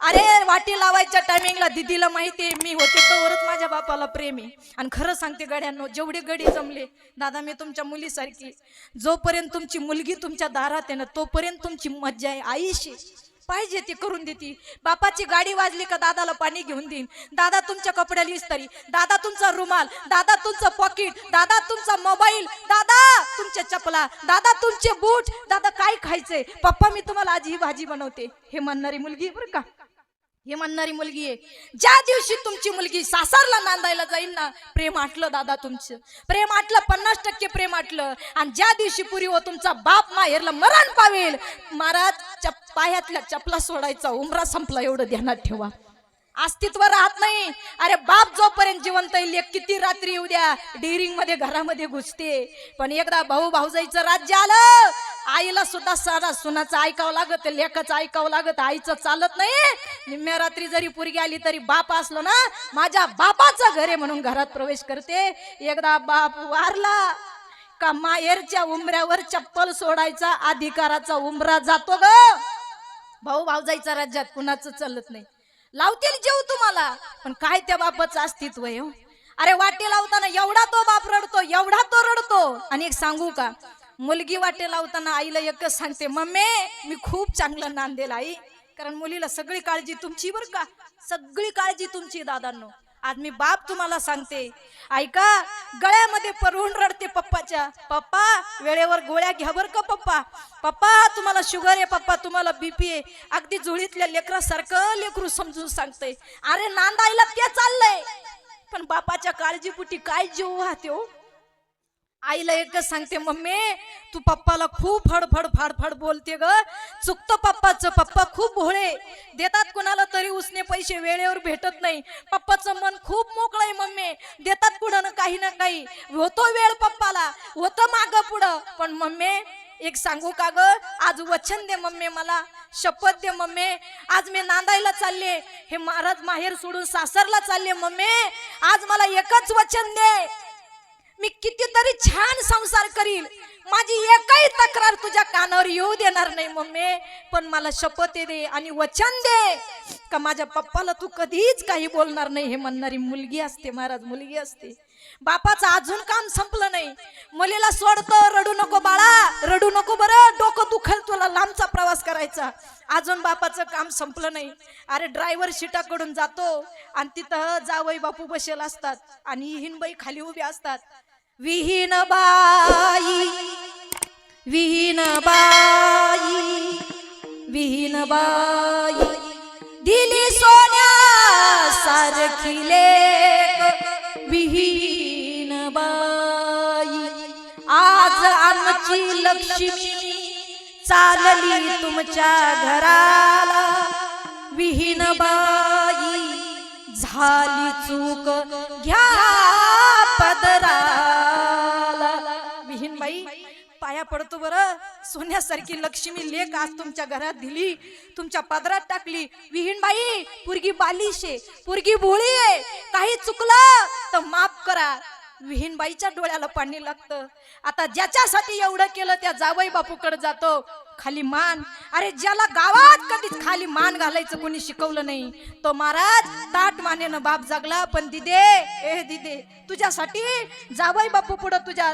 अरे वाटी लावायच्या टायमिंगला दिदीला आहे मी होते तोवरच माझ्या बापाला प्रेम. आहे आणि खरं सांगते गड्यांनो जेवढे गडी जमले दादा मी तुमच्या मुलीसारखी. जोपर्यंत तुमची मुलगी तुमच्या दारात आहे ना तोपर्यंत तुमची मज्जा आहे आईशी. पाहिजे ती करून देते. बापाची गाडी वाजली का दादाला पाणी घेऊन देईन. दादा तुमच्या कपड्याला इस्तरी. दादा तुमचा रुमाल. दादा तुमचं पॉकेट दादा तुमचा मोबाईल दादा तुमच्या चपला. दादा तुमचे बूट. दादा काय खायचंय? पप्पा मी तुम्हाला आज ही भाजी बनवते. हे म्हणणारी मुलगी बरं का? हे म्हणणारी मुलगी आहे. ज्या दिवशी तुमची मुलगी सासरला नांदायला जाईल ना प्रेम आटलं दादा तुमचं. प्रेम आटलं पन्नास टक्के प्रेम आटलं. आणि ज्या दिवशी पुरी हो तुमचा बाप माहेरला मरण पावेल महाराज चप पायातल्या चपला सोडायचा उमरा संपला एवढं ध्यानात ठेवा. अस्तित्व राहत नाही. अरे बाप जोपर्यंत जिवंत येईल किती रात्री येऊ द्या. डिरिंगमध्ये घरामध्ये घुसते. पण एकदा भाऊ भाऊजाईचं राज्य आलं आईला सुद्धा साधा सुनाचं ऐकावं लागत लेखाचं ऐकावं लागत आईचं चालत नाही निम्म्या रात्री जरी पुरगी आली तरी बाप असलो ना माझ्या बापाचं घर आहे म्हणून घरात प्रवेश करते. एकदा बाप वारला का माहेरच्या उमऱ्यावर चप्पल सोडायचा अधिकाराचा उमरा जातो ग. भाऊ भाऊजाईच्या राज्यात कुणाचं चालत नाही. लावतील जेव तुम्हाला पण काय त्या बापाचं अस्तित्व आहे हो? अरे वाटे लावताना एवढा तो बाप रडतो एवढा तो रडतो. आणि एक सांगू का मुलगी वाटे लावताना आईला एकच सांगते मम्मी मी खूप चांगलं नांदेल आई. कारण मुलीला सगळी काळजी तुमची बर का? सगळी काळजी तुमची दादांनो. आज मी बाप तुम्हाला सांगते ऐका गळ्यामध्ये परवून रडते पप्पाच्या. पप्पा वेळेवर गोळ्या घ्या बर का पप्पा? पप्पा तुम्हाला शुगर आहे पप्पा तुम्हाला बीपी आहे. अगदी जुळीतल्या लेकरासारखं लेकरू समजून सांगते अरे नांदायला ते चाललंय. पण बापाच्या काळजीपुटी काय जीव वाहते हो? आईला एकच सांगते मम्मी तू पप्पाला खूप फडफड फाडफड बोलते ग. चुकतं पप्पाचं पप्पा खूप भोळे. देतात कुणाला तरी उसने पैसे वेळेवर भेटत नाही. पप्पाचं मन खूप मोकळं आहे मम्मी. देतात पुढं ना काही ना काही. होतो वेळ पप्पाला होतं माग पुढं. पण मम्मी एक सांगू का ग? आज वचन दे मम्मी मला. शपथ दे मम्मी. आज मी नांदायला चालले. हे महाराज माहेर सोडून सासरला चालले मम्मी. आज मला एकच वचन दे. मी कितीतरी छान संसार करील माझी एकही तक्रार तुझ्या कानावर येऊ देणार नाही मम्मी. पण मला शपथ दे आणि वचन दे. का माझ्या पप्पाला तू कधीच काही बोलणार नाही हे म्हणणारी मुलगी असते महाराज मुलगी असते. बापाचं अजून काम संपलं नाही. मुलीला सोडतो रडू नको बाळा रडू नको बरं. डोकं दुखल तुला लांबचा प्रवास करायचा. अजून बापाचं काम संपलं नाही. अरे ड्रायव्हर शिटाकडून जातो आणि तिथं जावई बापू बसेल असतात आणि हिनबाई खाली उभे असतात. विहीन बाई विहीन बाई विहीन बाई. दिली सोन्या सारखी लेक विहीन बाई. आज आमची लक्ष्मी चालली तुमच्या घराला. विहीन बाई झाली चूक घ्या पडतो बरं. सोन्यासारखी लक्ष्मी लेख आज तुमच्या घरात दिली. तुमच्या पदरात टाकली. विहीणबाई पुरगी आहे. पुरगी भोळी आहे. काही चुकलं तर माफ करा. विहीणबाईच्या डोळ्याला पाणी लागतं. आता ज्याच्यासाठी एवढं केलं त्या जावई बापूकडे जातो. खाली मान. अरे ज्याला गावात कधीच खाली मान घालायचं कोणी शिकवलं नाही. तो महाराज ताट मानेनं बाप जगला पण दिदे ए दिदे तुझ्यासाठी जावई बापू पुढं तुझ्या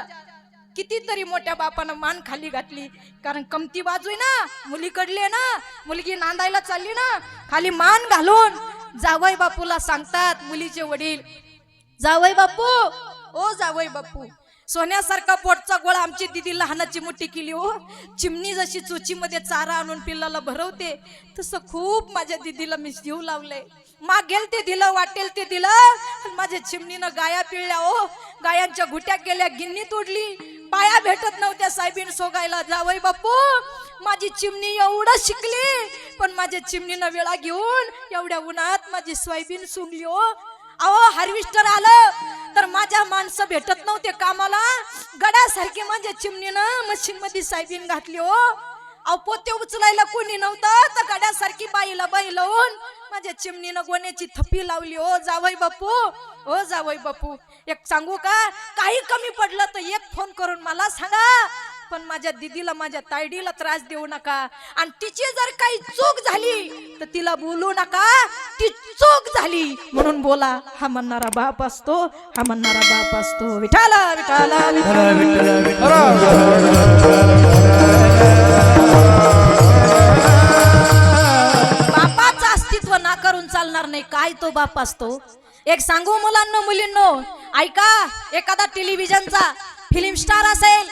कितीतरी मोठ्या बापानं मान खाली घातली. कारण कमती बाजू आहे ना मुलीकडली आहे ना मुलगी नांदायला चालली ना खाली मान घालून जावई बापूला सांगतात मुलीचे वडील जावई बापू ओ जावई बापू सोन्यासारखा पोटचा गोळा आमची दिदी लहानाची मोठी केली हो. चिमणी जशी चुचीमध्ये चारा आणून पिल्लाला भरवते तसं खूप माझ्या दिदीला मी जीव लावलंय. मागेल ते दिलं वाटेल ते दिलं पण माझ्या चिमणीनं गाया पिळल्या हो. गायांच्या घुट्या केल्या गिन्नी तोडली. पाया भेटत नव्हत्या साहेबीन सोगायला. जावई बापू माझी चिमणी एवढं शिकली पण माझ्या चिमणीनं वेळा घेऊन एवढ्या उन्हात माझी सोयाबीन सुंगली हो. अहो हार्वेस्टर आलं तर माझ्या माणसं भेटत नव्हते कामाला. गड्यासारखे माझ्या चिमणीनं मशीन मध्ये सायबीन घातली हो. अहो पोते उचलायला कोणी नव्हतं तर गड्यासारखी बाईला बाई लावून माझ्या चिमणीनं गोण्याची थप्पी लावली. हो जावई बापू हो जावई बापू. एक सांगू का? काही कमी पडलं तर एक फोन करून मला सांगा. पण माझ्या दिदीला माझ्या तायडीला त्रास देऊ नका. आणि तिची जर काही चूक झाली तर तिला बोलू नका. ती चूक झाली. म्हणून बोला हा म्हणणारा बाप असतो हा म्हणणारा बाप असतो. विठाला विठाला करून चालणार नाही. काय तो बाप असतो? एक सांगू मुलांना मुलींनो. ऐका एखादा टेलिव्हिजनचा फिल्म स्टार असेल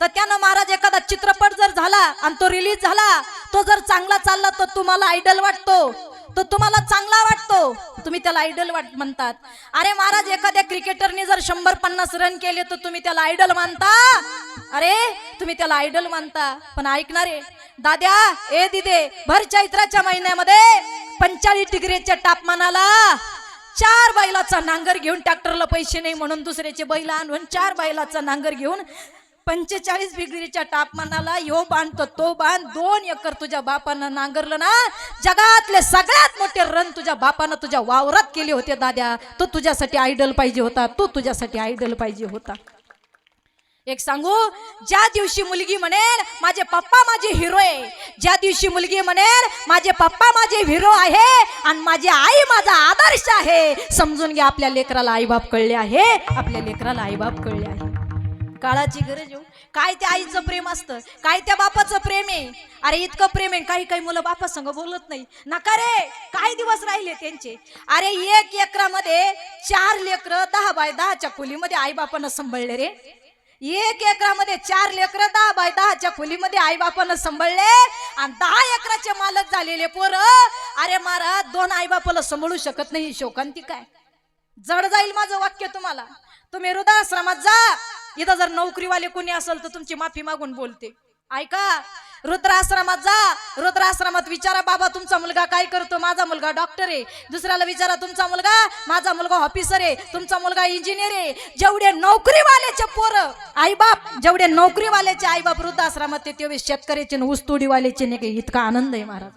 तर त्यानं महाराज एखादा चित्रपट जर झाला आणि तो रिलीज झाला तो जर चांगला चालला तर तुम्हाला आयडल वाटतो. तो तुम्हाला चांगला वाटतो. तुम्ही त्याला आयडल वाट म्हणतात. अरे महाराज एखाद्या क्रिकेटरने जर शंभर पन्नास रन केले तर तुम्ही त्याला आयडल मानता? अरे तुम्ही त्याला आयडल मानता. पण ऐकणारे दाद्या ए दिदे भर चैत्राच्या महिन्यामध्ये पंचाळीस डिग्रीच्या तापमानाला चार बैलाचा नांगर घेऊन ट्रॅक्टरला पैसे नाही म्हणून दुसऱ्याचे बैल आणून चार बैलाचा नांगर घेऊन पंचेचाळीस डिग्रीच्या तापमानाला यो बांधतो तो बांध दोन एकर तुझ्या बापानं नांगरलं ना. जगातले सगळ्यात मोठे रन तुझ्या बापानं तुझ्या वावरात केले होते दाद्या. तो तुझ्यासाठी आयडल पाहिजे होता तो तुझ्यासाठी आयडल पाहिजे होता. एक सांगू ज्या दिवशी मुलगी म्हणेल माझे पप्पा माझे हिरो आहे. ज्या दिवशी मुलगी म्हणेल माझे पप्पा माझे हिरो आहे आणि माझी आई माझा आदर्श आहे. समजून घ्या आपल्या लेकराला आईबाप कळले आहे. आपल्या लेकराला आईबाप कळले आहे. काळाची गरज येऊ हो. काय त्या आईचं प्रेम असतं? काय त्या बापाचं प्रेम आहे? अरे इतकं प्रेम आहे काही काही मुलं बापा संग बोलत नाही. नका रे! काय दिवस राहिले त्यांचे? अरे एक एकरामध्ये चार लेकरं दहा बाय दहाच्या खोलीमध्ये आई बापानं सांभाळले रे. एक एकरामध्ये चार लेकरं दहा बाय दहाच्या खोलीमध्ये आई बापानं सांभाळले. आणि दहा एकराचे मालक झालेले पोरं. अरे महाराज दोन आई बापाला सांभाळू शकत नाही शोकांती काय? जड जाईल माझं वाक्य तुम्हाला. तुम्ही हृदयाश्रमात जा. इथं जर नोकरीवाले कोणी असेल तर तुमची माफी मागून बोलते. ऐका रुद्राश्रमात जा रुद्राश्रमात विचारा बाबा तुमचा मुलगा काय करतो? माझा मुलगा डॉक्टर आहे. दुसऱ्याला विचारा तुमचा मुलगा? माझा मुलगा ऑफिसर आहे. तुमचा मुलगा इंजिनियर आहे. जेवढे नोकरीवाल्याचे पोरं आईबाप जेवढे नोकरीवाल्याचे आई बाप वृद्धाश्रमात ते तेवढे शेतकऱ्याचे आणि ऊसतोडीवाल्याचे नाही इतका आनंद आहे महाराज.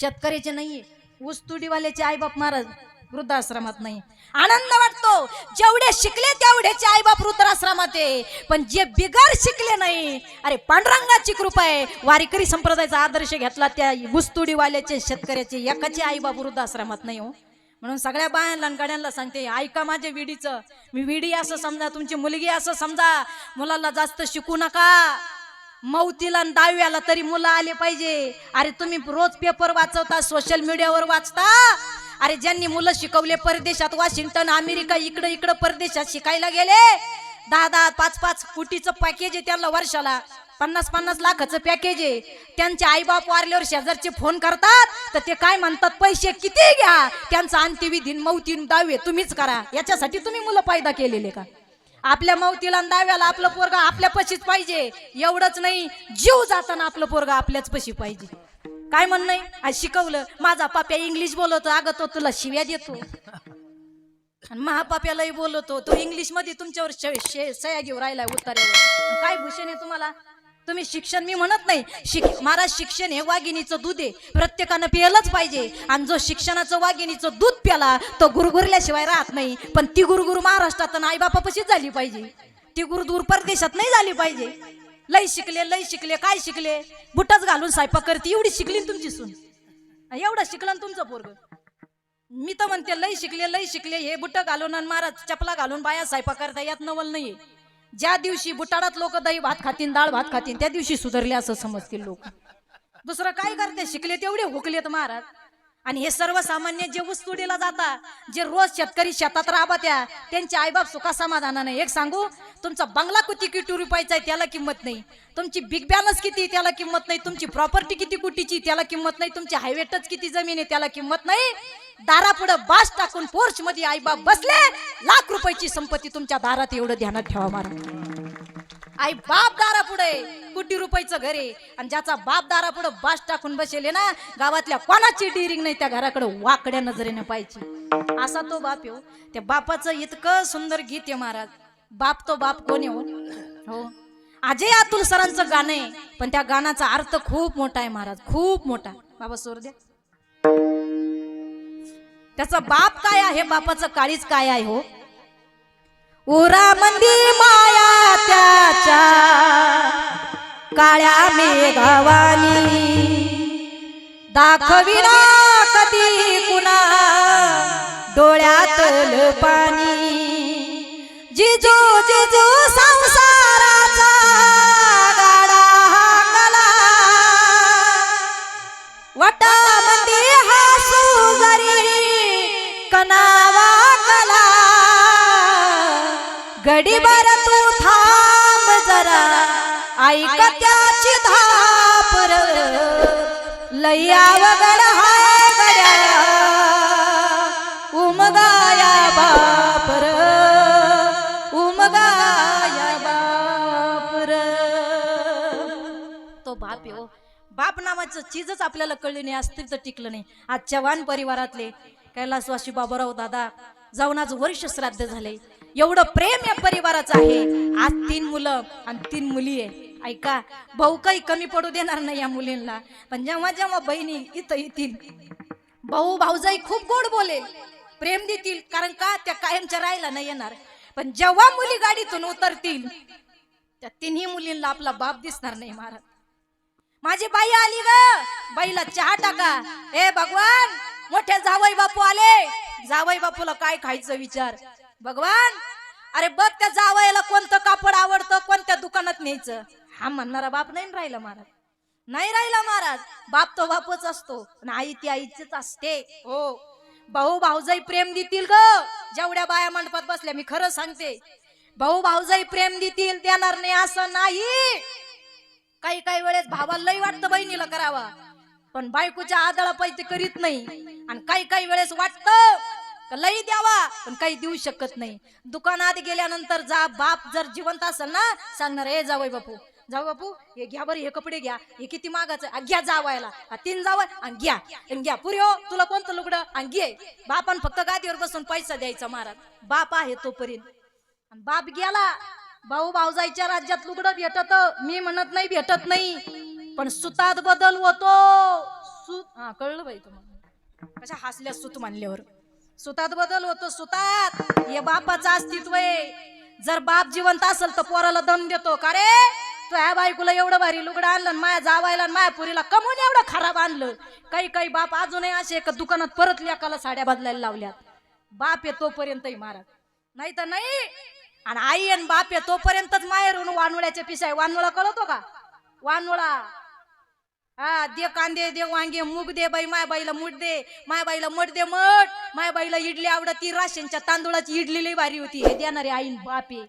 शेतकऱ्याचे नाहीये. ऊसतोडीवाल्याचे आई आईबाप महाराज वृद्धाश्रमात नाही. आनंद वाटतो. जेवढे शिकले तेवढ्याचे आई बाप वृद्धाश्रमात आहे. पण जे बिगर शिकले नाही अरे पांडुरंगाची कृपा आहे. वारीकरी संप्रदायाचा आदर्श घेतला त्या गुस्तुडीवाल्याचे शेतकऱ्याचे एकाचे आई बाप वृद्धाश्रमात नाही हो. म्हणून सगळ्या बायांना गड्यांना सांगते ऐका माझ्या विडीचं. मी विडी असं समजा तुमची मुलगी असं समजा. मुलाला जास्त शिकू नका. मौतीला दहाव्याला तरी मुलं आले पाहिजे. अरे तुम्ही रोज पेपर वाचवता सोशल मीडियावर वाचता. अरे ज्यांनी मुलं शिकवले परदेशात वॉशिंग्टन अमेरिका इकडं इकडं परदेशात शिकायला गेले दहा दहा पाच पाच कोटीचं पॅकेज आहे त्यांना वर्षाला. पन्नास पन्नास लाखाचं पॅकेज आहे. त्यांचे आईबाप वारल्यावर शेजारचे फोन करतात तर ते काय म्हणतात पैसे किती घ्या? त्यांचा अंत्यविधीन मौतीन दावे तुम्हीच करा. याच्यासाठी तुम्ही मुलं पैदा केलेले का? आपल्या मौतीला दाव्याला आपलं पोरगा आपल्या पशीच पाहिजे. एवढंच नाही जीव जाताना आपलं पोरगा आपल्याच पशी पाहिजे. काय म्हणणं आज शिकवलं. माझा पाप्या इंग्लिश बोलवतो अगं तो तुला शिव्या देतो. आणि महापाप्यालाही बोलवतो तो इंग्लिशमध्ये तुमच्यावर शे- शे- सह्या घेऊन राहिलाय उतार्यावर. काय भूषण आहे तुम्हाला? तुम्ही शिक्षण मी म्हणत नाही. शिक महाराज शिक्षण हे वाघिणीचं दूध आहे. प्रत्येकानं पियलंच पाहिजे. आणि जो शिक्षणाचं वाघिणीचं दूध प्याला तो गुरगुरल्याशिवाय राहत नाही. पण ती गुरुगुरु महाराष्ट्रात आईबापापशीच झाली पाहिजे. ती गुरुदूर परदेशात नाही झाली पाहिजे. लय शिकले लय शिकले काय शिकले? बुटच घालून स्वयंपाक करते एवढी शिकली ना तुमची सून. एवढं शिकलं ना तुमचं पोरग. मी तर म्हणते लय शिकले लय शिकले हे बुट घालून आणि महाराज चपला घालून बाया स्वयंपाक करता यात नवल नाहीये. ज्या दिवशी बुटाडात लोक दही भात खातीन डाळ भात खातीन त्या दिवशी सुधारले असं समजतील लोक. दुसरं काय करते? शिकले तेवढे हुकलेत महाराज. आणि हे सर्वसामान्य जे ऊसतोडीला जाता जे रोज शेतकरी शेतात राबत्या त्यांचे आईबाप सुखा समाधानाने एक सांगू तुमचा बंगला किती किती रुपयाचा आहे त्याला किंमत नाही. तुमची बिग बॅलन्स किती त्याला किंमत नाही. तुमची प्रॉपर्टी किती कुटीची त्याला किंमत नाही. तुमची हायवे टच किती जमीन आहे त्याला किंमत नाही. दारापुढं बास टाकून पोर्च मध्ये आईबाप बसले लाख रुपयाची संपत्ती तुमच्या दारात एवढं ध्यानात ठेवा मारा. आई बाप दारापुढे कोटी रुपयाचं घर आहे. आणि ज्याचा बाप पुढं बास टाकून बसेल ना गावातल्या कोणाची डिरिंग नाही त्या घराकडे वाकड्या नजरेने पाहिजे असा तो बाप येऊ हो. त्या बापाचं इतकं सुंदर गीत आहे महाराज. बाप तो बाप कोण येऊ हो? हो. अजय अतुल सरांचं गाणं आहे पण त्या गाण्याचा अर्थ खूप मोठा आहे महाराज खूप मोठा बाबा सोर द्या. त्याचा बाप काय आहे? बापाचं काळीच काय आहे हो? उरा मंदी माया त्याच्या काळ्या मेघवानी दाखविना कधी कुणा डोळ्यातल पाणी जिजू जिजू संसाराचा गाडा हाकला वटामध्ये हासू जरी कनावा कला. गडी तू ऐका त्याची धापर. लया वगड हाय गड्या. उमगाया बापर. उमगाया बापर. तो बाप हो बाप नावाचं चीजच आपल्याला कळली नाही अस्तित्व टिकलं नाही. आज चव्हाण परिवारातले कैलासवासी बाबूराव दादा जाऊन आज वर्ष श्राद्ध झाले. एवढं प्रेम या परिवाराचं आहे. आज तीन मुलं आणि तीन मुली आहे. ऐका भाऊ काही कमी पडू देणार नाही या मुलींना. पण जेव्हा जेव्हा बहिणी इथं येतील भाऊ भाऊजाई खूप गोड बोलेल प्रेम देतील कारण का त्या कायमच्या राहायला नाही येणार. पण जेव्हा मुली गाडीतून उतरतील त्या तिन्ही मुलींना आपला बाप दिसणार नाही महाराज माझी बाई आली ग. बाईला चहा टाका. ए भगवान मोठे जावई बापू आले. जावई बापूला काय खायचं विचार? भगवान अरे बघ त्या जावयाला कोणतं कापड आवडतं कोणत्या दुकानात न्यायचं? हा म्हणणारा बाप नाही राहिला महाराज. नाही राहिला महाराज. बाप तो बापच असतो. आणि आई ती आईचीच असते. हो. भाऊ भाऊजाई प्रेम देतील ग. जेवढ्या बाया मंडपात बसल्या मी खरं सांगते. भाऊ भाऊजाई प्रेम देतील देणार नाही असं नाही. काही काही वेळेस भावाला लई वाटतं बहिणीला करावा. पण बायकोच्या आदळा पैसे करीत नाही. आणि काही काही वेळेस वाटत लई द्यावा पण काही देऊ शकत नाही. दुकानात गेल्यानंतर जा बाप जर जिवंत असेल ना सांगणार ए जावय बापू जाऊ बापू हे घ्या बरं हे कपडे घ्या. हे किती मागाचं आ, घ्या जावायला. आ, तीन जावं आणि घ्या. आणि घ्या. पुरी हो तुला कोणतं लुगडं? आणि घे. बापान फक्त गादीवर बसून पैसा द्यायचा महाराज. बाप आहे तोपर्यंत. आणि बाप गेला. भाऊ भाऊजाईच्या राज्यात लुगडं भेटत. मी म्हणत नाही भेटत नाही. पण सुतात बदल होतो. सुत हा कळलं बाई तुम्हाला. कशा हसल्या सुत मानल्यावर सुतात बदल होतो सुतात. हे बापाचं अस्तित्व आहे. जर बाप जिवंत असेल तर पोराला दम देतो. का रे? तो बायकोला एवढं भारी लुगडं आणलं आणि माया जावायला आणि माया पुरीला कमून एवढं खराब आणलं. काही काही बाप अजूनही असे एका दुकानात परत लेकाला साड्या बदलायला लावल्यात. बाप आहे तोपर्यंतही महाराज. नाही तर नाही. आणि आई आणि बाप आहे तोपर्यंतच माहेरून वानवळ्याच्या पिसाय. वानवळा कळतो का? वानवळा हा दे कांदे दे वांगे मूग दे बाई माय बाईला मुठ दे. माय बाईला मठ दे मठ. माय बाईला इडली आवडत ती राशनच्या तांदूळाची इडली लई भारी होती. हे देणारे आईन बापे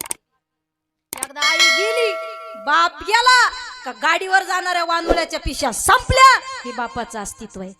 एकदा आई गेली. बाप गेला का गाडीवर जाणाऱ्या वानुल्याच्या पिशा संपल्या. हे बापाचं अस्तित्व आहे.